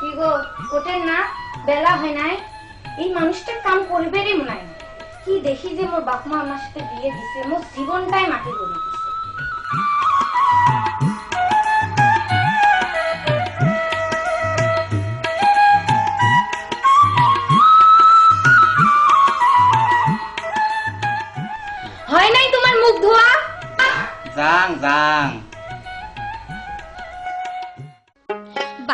কি গো কোটের না? বেলা হয় নাই। এই মানুষটা কাম করবে রে মনে কি দেখি যে মোর বাপমা আমার সাথে বিয়ে দিছে, মোর জীবনটাই মাটি করে দিছে।